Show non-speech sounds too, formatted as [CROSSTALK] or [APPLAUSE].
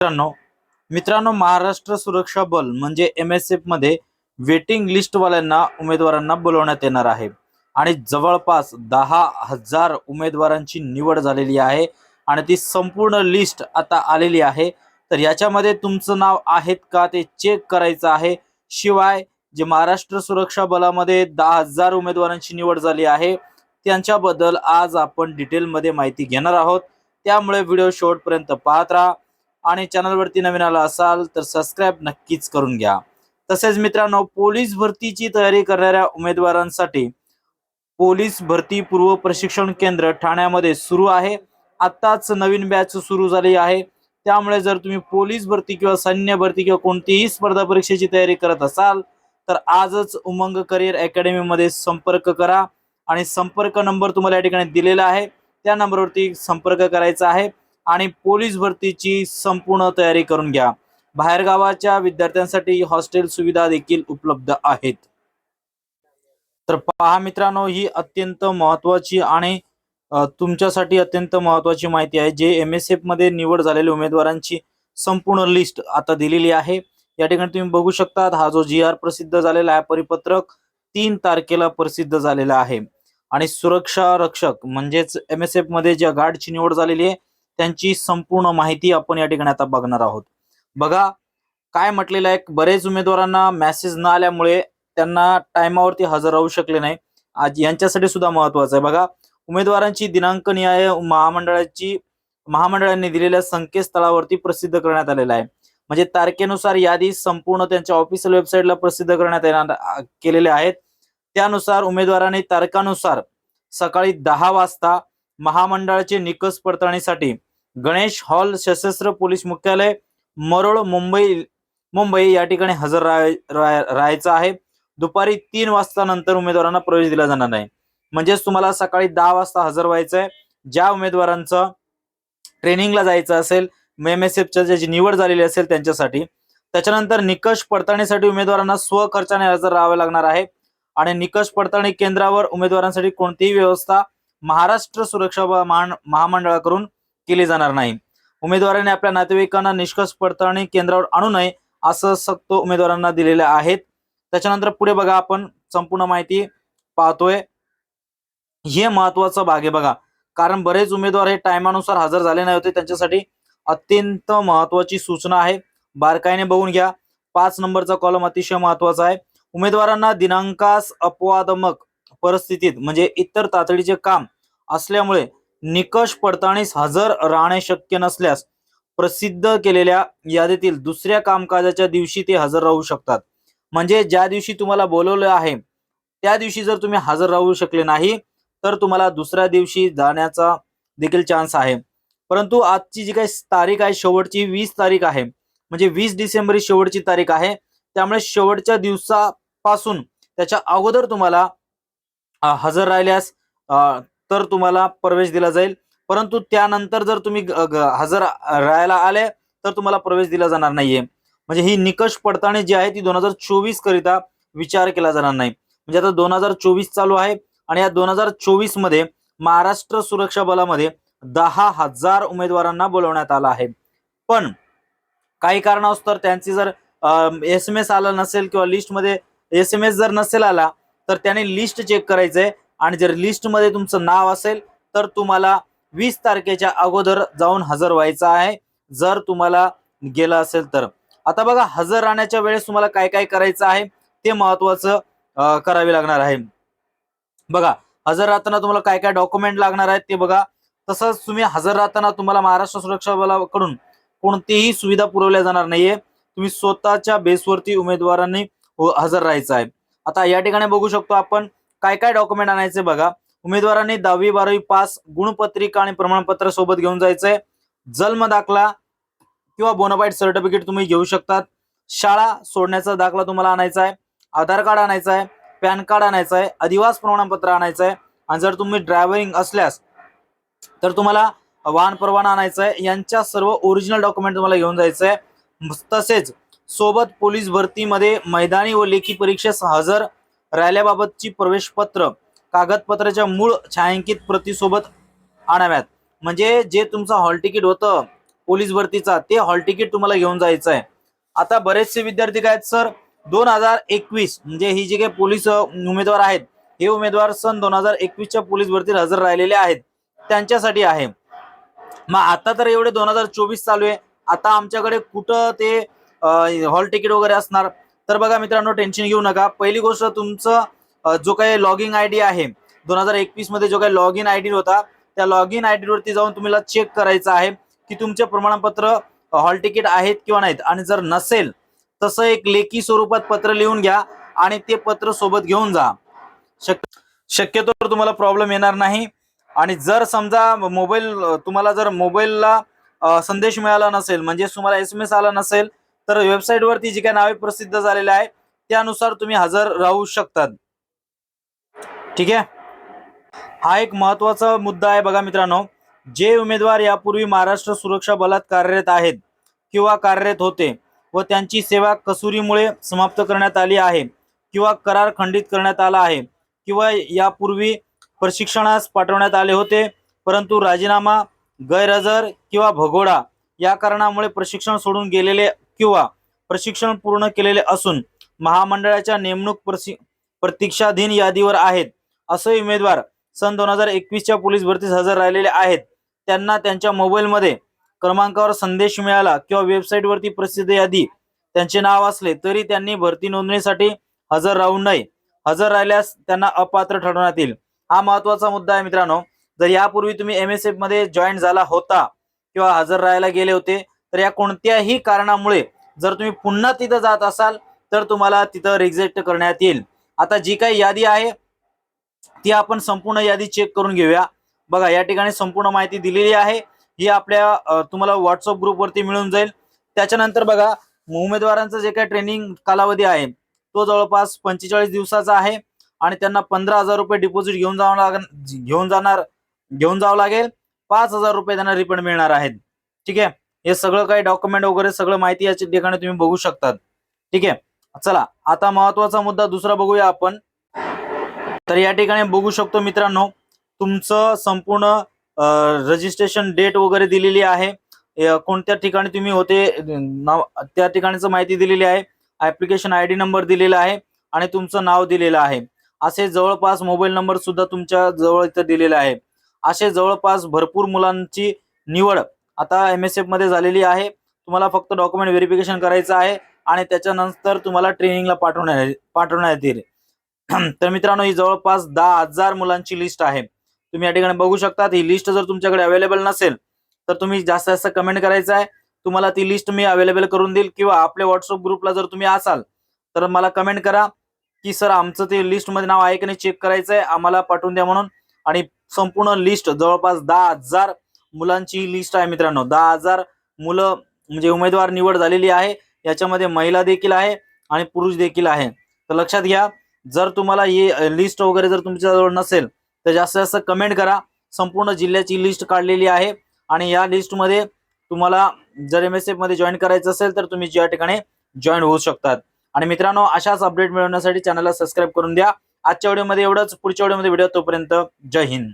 मित्रांनो मित्रांनो महाराष्ट्र सुरक्षा बल म्हणजे एम एस एफमध्ये वेटिंग लिस्टवाल्यांना उमेदवारांना बोलवण्यात येणार आहे. आणि जवळपास दहा हजार उमेदवारांची निवड झालेली आहे. आणि ती संपूर्ण लिस्ट आता आलेली आहे. तर याच्यामध्ये तुमचं नाव आहेत का ते चेक करायचं आहे. शिवाय जे महाराष्ट्र सुरक्षा बलामध्ये दहा हजार उमेदवारांची निवड झाली आहे त्यांच्याबद्दल आज आपण डिटेलमध्ये माहिती घेणार आहोत. त्यामुळे व्हिडिओ शेवटपर्यंत पाहत राहा. आणि चॅनलवरती नवीन आला असाल तर सबस्क्राईब नक्कीच करून घ्या. तसेच मित्रांनो पोलीस भरतीची तयारी करणाऱ्या उमेदवारांसाठी पोलीस भरती पूर्व प्रशिक्षण केंद्र ठाण्यामध्ये सुरू आहे. आत्ताच नवीन बॅच सुरू झाली आहे. त्यामुळे जर तुम्ही पोलीस भरती किंवा सैन्य भरती किंवा कोणतीही स्पर्धा परीक्षेची तयारी करत असाल तर आजच उमंग करिअर अकॅडमीमध्ये संपर्क करा आणि संपर्क नंबर तुम्हाला या ठिकाणी दिलेला आहे. त्या नंबरवरती संपर्क करायचा आहे. आणि पोलीस भरतीची संपूर्ण तयारी करून घ्या. बाहेरगावाच्या विद्यार्थ्यांसाठी हॉस्टेल सुविधा देखील उपलब्ध आहेत. तर पहा मित्रांनो ही अत्यंत महत्वाची आणि तुमच्यासाठी अत्यंत महत्वाची माहिती आहे जे एम एस एफमध्ये निवड झालेल्या उमेदवारांची संपूर्ण लिस्ट आता दिलेली आहे. या ठिकाणी तुम्ही बघू शकता हा जो जी आर प्रसिद्ध झालेला आहे परिपत्रक तीन तारखेला प्रसिद्ध झालेला आहे. आणि सुरक्षा रक्षक म्हणजेच एम एस एफमध्ये ज्या गार्डची निवड झालेली आहे त्यांची संपूर्ण माहिती आपण या ठिकाणी आता बघणार आहोत. बघा काय म्हटलेलं आहे? बरेच उमेदवारांना मेसेज न आल्यामुळे त्यांना टायमावरती हजर राहू शकले नाही. आज यांच्यासाठी सुद्धा महत्वाचं आहे. बघा उमेदवारांची दिनांक निहाय महामंडळाची महामंडळाने दिलेल्या संकेतस्थळावरती प्रसिद्ध करण्यात आलेला आहे. म्हणजे तारखेनुसार यादी संपूर्ण त्यांच्या ऑफिशियल वेबसाईटला प्रसिद्ध करण्यात येणार केलेले आहेत. त्यानुसार उमेदवारांनी तारखानुसार सकाळी दहा वाजता महामंडळाचे निकष पडताळणीसाठी गणेश हॉल सशस्त्र पोलीस मुख्यालय मरोळ मुंबई मुंबई या ठिकाणी हजर राहाय- राहायचं आहे. दुपारी तीन वाजता नंतर उमेदवारांना प्रवेश दिला जाणार नाही. म्हणजेच तुम्हाला सकाळी दहा वाजता हजर व्हायचंय. ज्या उमेदवारांचं ट्रेनिंगला जायचं असेल एम एस एफच्या ज्याची निवड झालेली असेल त्यांच्यासाठी त्याच्यानंतर निकष पडताळणीसाठी उमेदवारांना स्वखर्चाने हजर राहावे लागणार आहे. आणि निकष पडताळणी केंद्रावर उमेदवारांसाठी कोणतीही व्यवस्था महाराष्ट्र सुरक्षा ब- महामंडळाकडून केली जाणार नाही. उमेदवारांनी आपल्या नातेवाईकांना निष्कर्ष पडताळणी केंद्रावर आणू नये असं सक्त उमेदवारांना दिलेले आहेत. त्याच्यानंतर पुढे बघा आपण संपूर्ण माहिती पाहतोय. हे महत्त्वाचा भाग आहे बघा. कारण बरेच उमेदवार हे टायमानुसार हजर झाले नाही होते. त्यांच्यासाठी अत्यंत महत्वाची सूचना आहे. बारकाईने बघून घ्या. पाच नंबरचा कॉलम अतिशय महत्त्वाचा आहे. उमेदवारांना दिनांकास अपवादमक परिस्थितीत म्हणजे इतर तातडीचे काम असल्यामुळे निकष पडताळणीस हजर राहणे शक्य नसल्यास प्रसिद्ध केलेल्या यादीतील दुसऱ्या कामकाजाच्या दिवशी ते हजर राहू शकतात. म्हणजे ज्या दिवशी तुम्हाला बोलवलं आहे त्या दिवशी जर तुम्ही हजर राहू शकले नाही तर तुम्हाला दुसऱ्या दिवशी जाण्याचा देखील चान्स आहे. परंतु आजची जी काही तारीख आहे शेवटची वीस तारीख आहे म्हणजे वीस डिसेंबर ही शेवटची तारीख आहे त्यामुळे शेवटच्या दिवसापासून त्याच्या अगोदर तुम्हाला हजर राहिल्यास तर तुम्हाला प्रवेश दिला जाईल. परंतु त्यानंतर जर तुम्ही हजर राहायला आले तर तुम्हाला प्रवेश दिला जाणार नाहीये. म्हणजे ही निकष पडताळणी जी आहे ती दोन हजार चोवीस करिता विचार केला जाणार नाही. म्हणजे आता दोन हजार चोवीस चालू आहे आणि या दोन हजार चोवीसमध्ये महाराष्ट्र सुरक्षा बलामध्ये दहा हजार उमेदवारांना बोलवण्यात आलं आहे. पण काही कारणास्तव त्यांची जर एस एम एस आला नसेल किंवा लिस्टमध्ये एस एम एस जर नसेल आला तर त्याने लिस्ट चेक करायचंय. आणि जर लिस्टमध्ये तुमचं नाव असेल तर तुम्हाला वीस तारखेच्या अगोदर जाऊन हजर व्हायचं आहे. जर तुम्हाला गेलं असेल तर. आता बघा हजर राहण्याच्या वेळेस तुम्हाला काय काय करायचं आहे ते महत्वाचं करावे लागणार आहे. बघा हजर राहताना तुम्हाला काय काय डॉक्युमेंट लागणार आहेत ते बघा. तसंच तुम्ही हजर राहताना तुम्हाला महाराष्ट्र सुरक्षा बलाकडून कोणतीही सुविधा पुरवल्या जाणार नाहीये. तुम्ही स्वतःच्या बेसवरती उमेदवारांनी हो, हजर राहायचं आहे. आता या ठिकाणी बघू शकतो आपण काय काय डॉक्युमेंट आणायचे बघा. उमेदवारांनी दहावी बारावी पास गुणपत्रिका आणि प्रमाणपत्र सोबत घेऊन जायचंय. जन्म दाखला किंवा बोनाफाईड सर्टिफिकेट तुम्ही घेऊ शकतात. शाळा सोडण्याचा दाखला तुम्हाला आणायचा आहे. आधार कार्ड आणायचं आहे. पॅन कार्ड आणायचं आहे. अधिवास प्रमाणपत्र आणायचं आहे. आणि जर तुम्ही ड्रायव्हिंग असल्यास तर तुम्हाला वाहन परवाना आणायचा आहे. यांच्या सर्व ओरिजिनल डॉक्युमेंट तुम्हाला घेऊन जायचं आहे तसेच सोबत पोलीस भरतीमध्ये मैदानी व लेखी परीक्षेस हजर राहिल्याबाबतची प्रवेशपत्र कागदपत्राच्या मूळ छायांकित प्रतीसोबत आणाव्यात. म्हणजे जे तुमचं हॉल तिकीट होतं पोलीस भरतीचा ते हॉल तिकीट तुम्हाला घेऊन जायचं आहे. आता बरेचसे विद्यार्थी काय आहेत सर? दोन हजार एकवीस म्हणजे ही जी काही पोलीस उमेदवार आहेत हे उमेदवार सन दोन हजार एकवीसच्या पोलीस भरतीत हजर राहिलेले आहेत. त्यांच्यासाठी आहे. मग आता तर एवढे दोन हजार चोवीस चालू आहे. आता आमच्याकडे कुठं ते हॉल तिकीट वगैरे असणार? तर बघा मित्रांनो टेन्शन घेऊ नका. पहिली गोष्ट तुमचं जो काही लॉगिंग आय डी आहे दोन हजार एकवीसमध्ये जो काही लॉग इन आय डी होता त्या लॉग इन आय डी वरती जाऊन तुम्हाला चेक करायचं आहे की तुमचे प्रमाणपत्र हॉल तिकीट आहेत किंवा नाहीत. आणि जर नसेल तसं एक लेखी स्वरूपात पत्र लिहून घ्या आणि ते पत्र सोबत घेऊन जा. शक शक्यतो तुम्हाला प्रॉब्लेम येणार नाही. आणि जर समजा मोबाईल तुम्हाला जर मोबाईलला संदेश मिळाला नसेल म्हणजे तुम्हाला एस एम एस आला नसेल तर वेबसाईटवरती जी काही नावे प्रसिद्ध झालेली आहे त्यानुसार तुम्ही हजर राहू शकतात. ठीक आहे? हा एक महत्त्वाचा मुद्दा आहे बघा मित्रांनो. जे उमेदवार यापूर्वी महाराष्ट्र सुरक्षा बलात कार्यरत आहेत किंवा कार्यरत होते व त्यांची सेवा कसुरीमुळे समाप्त करण्यात आली आहे किंवा करार खंडित करण्यात आला आहे किंवा यापूर्वी प्रशिक्षणास पाठवण्यात आले होते परंतु राजीनामा गैरहजर किंवा भगोडा या कारणामुळे प्रशिक्षण सोडून गेलेले किंवा प्रशिक्षण पूर्ण केलेले असून महामंडळाच्या नेमणूक प्रतीक्षाधीन यादीवर आहेत. असे उमेदवार सन दोन हजार एकवीसच्या पोलीस भरतीस हजर राहिलेले आहेत. त्यांना त्यांच्या मोबाईलमध्ये क्रमांकावर संदेश मिळाला किंवा वेबसाईटवरती प्रसिद्ध यादी त्यांचे नाव असले तरी त्यांनी भरती नोंदणीसाठी हजर राहू नये. हजर राहिल्यास त्यांना अपात्र ठरवण्यात येईल. हा महत्त्वाचा मुद्दा आहे मित्रांनो. जर यापूर्वी तुम्ही एम एस एफमध्ये जॉईन झाला होता किंवा हजर राहायला गेले होते तर या कोणत्याही कारणामुळे जर तुम्ही पुन्हा तिथं जात असाल तर तुम्हाला तिथं रिजेक्ट करण्यात येईल. आता जी काही यादी आहे ती आपण संपूर्ण यादी चेक करून घेऊया. बघा या ठिकाणी संपूर्ण माहिती दिलेली आहे. ही आपल्या तुम्हाला व्हॉट्सअप ग्रुपवरती मिळून जाईल. त्याच्यानंतर बघा उमेदवारांचं जे काही ट्रेनिंग कालावधी आहे तो जवळपास पंचेचाळीस दिवसाचा आहे आणि त्यांना पंधरा हजार रुपये डिपॉझिट घेऊन जावं लाग घेऊन जाणार घेऊन जावं लागेल. पाच हजार रुपये त्यांना रिफंड मिळणार आहेत. ठीक आहे? हे सगळं काही डॉक्युमेंट वगैरे सगळं माहिती याच्या ठिकाणी तुम्ही बघू शकतात. ठीक आहे? चला आता महत्त्वाचा मुद्दा दुसरा बघूया आपण. तर या ठिकाणी बघू शकतो मित्रांनो तुमचं संपूर्ण रजिस्ट्रेशन डेट वगैरे दिलेली आहे. कोणत्या ठिकाणी तुम्ही होते नाव त्या ठिकाणीचं माहिती दिलेली आहे. ऍप्लिकेशन आय डी नंबर दिलेला आहे आणि तुमचं नाव दिलेलं आहे. असे जवळपास मोबाईल नंबर सुद्धा तुमच्या जवळ इथं दिलेला आहे. असे जवळपास भरपूर मुलांची निवड आता एम एस एफमध्ये झालेली आहे. तुम्हाला फक्त डॉक्युमेंट व्हेरिफिकेशन करायचं आहे आणि त्याच्यानंतर तुम्हाला ट्रेनिंगला पाठवण्यात पाठवण्यात येईल. [CLEARS THROAT] तर मित्रांनो ही जवळपास दहा हजार मुलांची लिस्ट आहे. तुम्ही या ठिकाणी बघू शकता ही लिस्ट जर तुमच्याकडे अवेलेबल नसेल तर तुम्ही जास्त जास्त कमेंट करायचं आहे. तुम्हाला ती लिस्ट मी अवेलेबल करून देईल किंवा आपल्या व्हॉट्सअप ग्रुपला जर तुम्ही असाल तर मला कमेंट करा की सर आमचं ते लिस्टमध्ये नाव आहे की नाही? चेक करायचं आहे आम्हाला पाठवून द्या म्हणून. आणि संपूर्ण लिस्ट जवळपास दहा हजार मुलांची लिस्ट आहे मित्रांनो. दहा हजार मुलं म्हणजे उमेदवार निवड झालेली आहे. याच्यामध्ये महिला देखील आहे आणि पुरुष देखील आहे. तर लक्षात घ्या जर तुम्हाला ही लिस्ट वगैरे जर तुमच्याजवळ नसेल तर जास्तीत जास्त कमेंट करा. संपूर्ण जिल्ह्याची लिस्ट काढलेली आहे आणि या लिस्टमध्ये तुम्हाला जर एम एस एफमध्ये जॉईन करायचं असेल तर तुम्ही या ठिकाणी जॉईन होऊ शकतात. आणि मित्रांनो अशाच अपडेट मिळवण्यासाठी चॅनलला सबस्क्राईब करून द्या. आजच्या व्हिडिओमध्ये एवढंच. पुढच्या व्हिडिओमध्ये व्हिडिओ तोपर्यंत. जय हिंद.